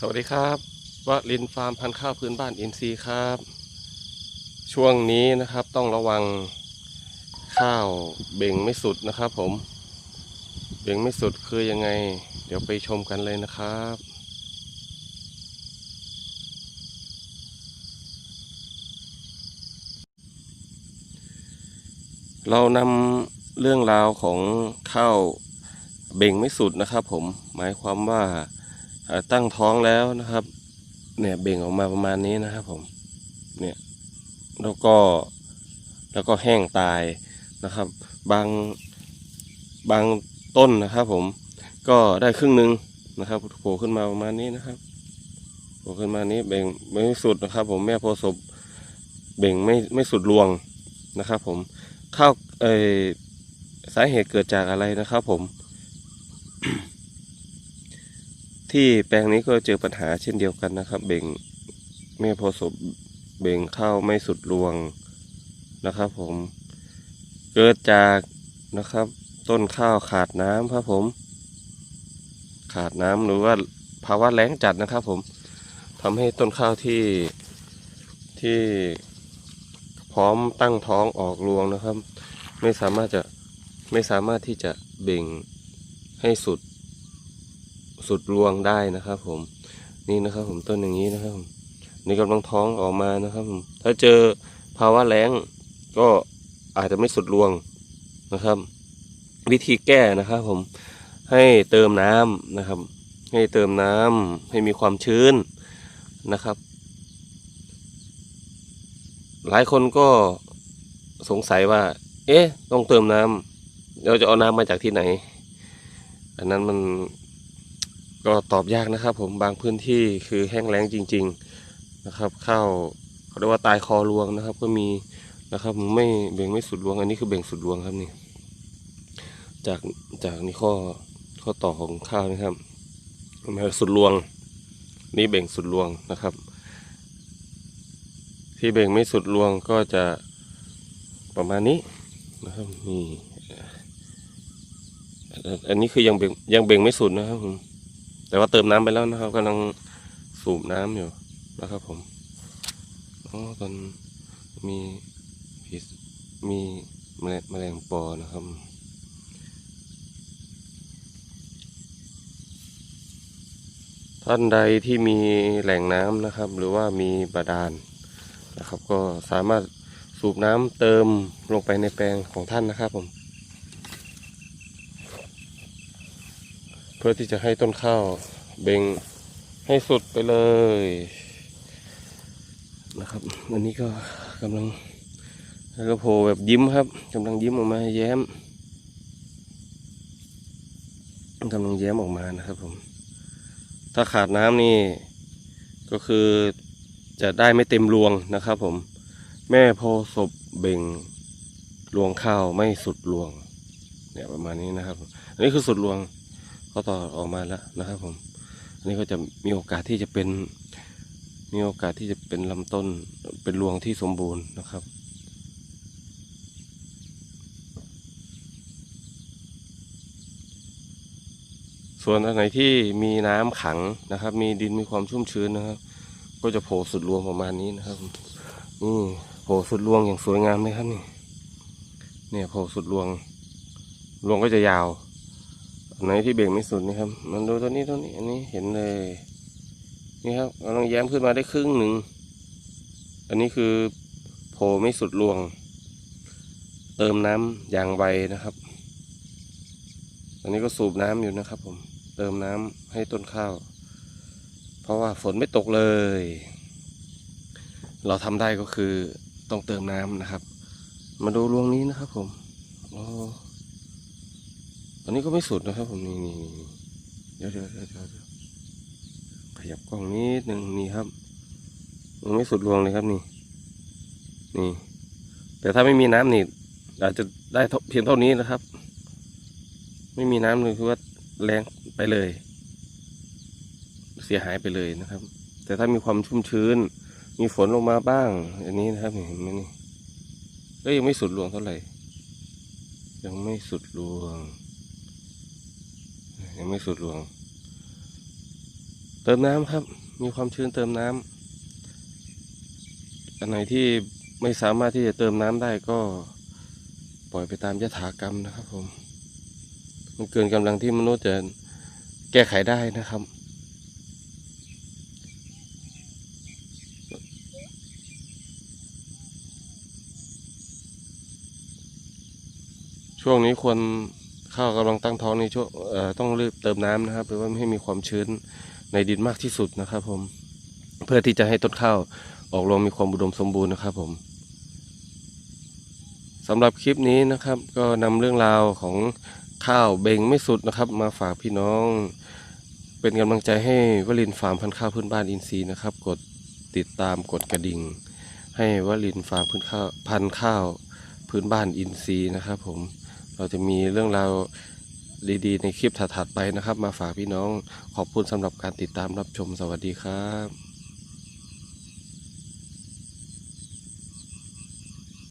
สวัสดีครับวลินฟาร์มพันข้าวพื้นบ้านอินทรีย์ครับ ช่วงนี้นะครับต้องระวังข้าวเบ่งไม่สุดนะครับผม เบ่งไม่สุดคือยังไง เดี๋ยวไปชมกันเลยนะครับเรานำเรื่องราวของข้าวเบ่งไม่สุดนะครับผมหมายความว่า ตั้งท้องแล้วนะครับ เนี่ยเบ่งออกมาประมาณนี้นะครับผม เนี่ยแล้วก็แล้วก็แห้งตายนะครับ บางบางต้นนะครับ ผมก็ได้ครึ่งหนึ่งนะครับโผล่ขึ้นมาประมาณนี้นะครับโผล่ขึ้นมานี้เบ่งไม่สุดนะครับ ผมแม่โพธิ์ศเบ่งไม่ไม่สุดรวงนะครับ ผมข้าวเออสาเหตุเกิดจากอะไรนะครับ ผม ที่แปลงนี้ก็เจอปัญหาเช่นเดียวกันนะครับ เบ่งแม่พธิ์ศพเบ่งข้าวไม่สุดรวงนะครับผม เกิดจากนะครับ ต้นข้าวขาดน้ำครับผม ขาดน้ำหรือว่าภาวะแล้งจัดนะครับผมทำให้ต้นข้าวที่ที่พร้อมตั้งท้องออกรวงนะครับ ไม่สามารถจะไม่สามารถที่จะเบ่งให้สุด สุดรวงได้นะครับผมนี่นะครับผมต้นอย่างนี้นะครับผมนี่กำลังท้องออกมานะครับผมถ้าเจอภาวะแล้งก็อาจจะไม่สุดรวงนะครับ วิธีแก้นะครับผมให้เติมน้ำนะครับ ให้เติมน้ำให้มีความชื้นนะครับ หลายคนก็สงสัยว่า เอ๊ะ ต้องเติมน้ำเราจะเอาน้ำมาจากที่ไหน อันนั้นมัน ก็ตอบยากนะครับ ผมบางพื้นที่คือแห้งแล้งจริง ๆนะครับข้าวเขาเรียกว่าตายคอรวงนะครับ ก็มีนะครับไม่เบ่งไม่สุดรวงอันนี้คือเบ่งสุดรวงครับนี่ จากจากนี่ข้อข้อต่อของข้าวนะครับมาสุดรวง นี่เบ่งสุดรวงนะครับ ที่เบ่งไม่สุดรวงก็จะประมาณนี้นะครับนี่อันนี้คือยังเบ่งยังเบ่งไม่สุดนะครับผม แต่ว่าเติมน้ำไปแล้วนะครับกำลังสูบน้ำอยู่นะครับ ผมอ๋อตอนมีผีมีแมลงแมลงปอนะครับท่านใดที่มีแหล่งน้ำนะครับ หรือว่ามีบาดาลนะครับ ก็สามารถสูบน้ำเติมลงไปในแปลงของท่านนะครับผม เพื่อที่จะให้ต้นข้าวเบ่งให้สุดไปเลยนะครับอันนี้ก็กำลังแล้วก็โผล่แบบยิ้มครับกำลังยิ้มออกมาแย้มกำลังแย้มออกมานะครับผม ถ้าขาดน้ำนี่ก็คือจะได้ไม่เต็มรวงนะครับผม แม่โพศพเบ่งรวงข้าวไม่สุดรวง เนี่ยประมาณนี้นะครับ อันนี้คือสุดรวง เขาต่อออกมาแล้วนะครับผมอันนี้ก็จะมีโอกาสที่จะเป็นมีโอกาสที่จะเป็นลำต้นเป็นรวงที่สมบูรณ์นะครับ ส่วนอันไหนที่มีน้ำขังนะครับ มีดินมีความชุ่มชื้นนะครับ ก็จะโผล่สุดรวงประมาณนี้นะครับนี่โผล่สุดรวงอย่างสวยงามเลยครับนี่เนี่ยโผล่สุดรวงรวงก็จะยาว ไหนที่เบ่งไม่สุดนี่ครับ มันดูตัวนี้ตัวนี้ อันนี้เห็นเลย นี่ครับกำลังแย้มขึ้นมาได้ครึ่งหนึ่ง อันนี้คือโผล่ไม่สุดรวง เติมน้ำอย่างไวนะครับ อันนี้ก็สูบน้ำอยู่นะครับ ผม เติมน้ำให้ต้นข้าว เพราะว่าฝนไม่ตกเลย เราทำได้ก็คือต้องเติมน้ำนะครับ มาดูรวงนี้นะครับ ผมโอ้ อันนี้ก็ไม่สุดนะครับผมนี่นี่เดี๋ยวเดี๋ยวเดี๋ยวเดี๋ยวขยับกล้องนิดหนึ่งนี่ครับ มันไม่สุดรวงเลยครับนี่ นี่ แต่ถ้าไม่มีน้ำนี่อาจจะได้เพียงเท่านี้นะครับ ไม่มีน้ำเลยคือว่าแรงไปเลย เสียหายไปเลยนะครับ แต่ถ้ามีความชุ่มชื้น มีฝนลงมาบ้าง อันนี้นะครับเห็นไหมนี่ก็ยังไม่สุดรวงเท่าไหร่ยังไม่สุดรวง ยังไม่สุดรวง เติมน้ำครับ มีความชื้นเติมน้ำอันไหนที่ไม่สามารถที่จะเติมน้ำได้ก็ปล่อยไปตามยถากรรมนะครับผม มันเกินกำลังที่มนุษย์จะแก้ไขได้นะครับ ช่วงนี้ควร ข้าวกำลังตั้งท้องในช่วงต้องรีบเติมน้ำนะครับหรือว่าไม่ให้มีความชื้นในดินมากที่สุดนะครับ ผม เพื่อที่จะให้ต้นข้าวออกรวงมีความอุดมสมบูรณ์นะครับ ผมสำหรับคลิปนี้นะครับ ก็นำเรื่องราวของข้าวเบงไม่สุดนะครับ มาฝากพี่น้อง เป็นกำลังใจให้วลินฟาร์มพันธุ์ข้าวพื้นบ้านอินทรีย์นะครับ กดติดตามกดกระดิ่ง ให้วลินฟาร์มพื้นข้าวพันธุ์ข้าวพื้นบ้านอินทรีย์นะครับ ผม เราจะมีเรื่องราวดีๆ ในคลิปถัดๆไปนะครับ มาฝากพี่น้องขอบคุณสำหรับการติดตามรับชมสวัสดีครับ